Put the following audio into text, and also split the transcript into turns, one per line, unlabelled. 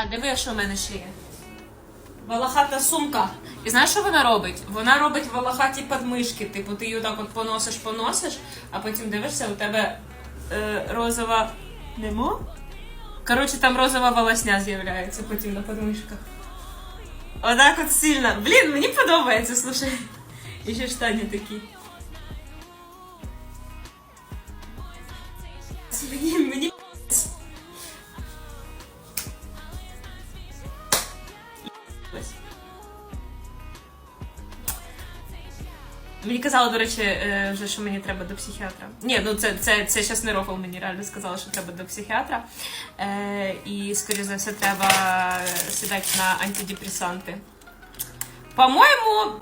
А диви, що в мене ще є. Волохата сумка. І знаєш, що вона робить? Вона робить волохаті подмишки. Типу, ти її так от поносиш, поносиш, а потім дивишся, у тебе е, розова. Нема? Коротше, там розова волосня з'являється потім на подмишках. Отак от сильно. Блін, мені подобається, слушай. І ще штані такі. Мені, мені Мені казали, до речі, е, вже що мені треба до психіатра. Ні, ну це, це, це щас не рофл, мені реально сказали, що треба до психіатра. Е, і, скоріш за все, треба сідати на антидепресанти. По-моєму,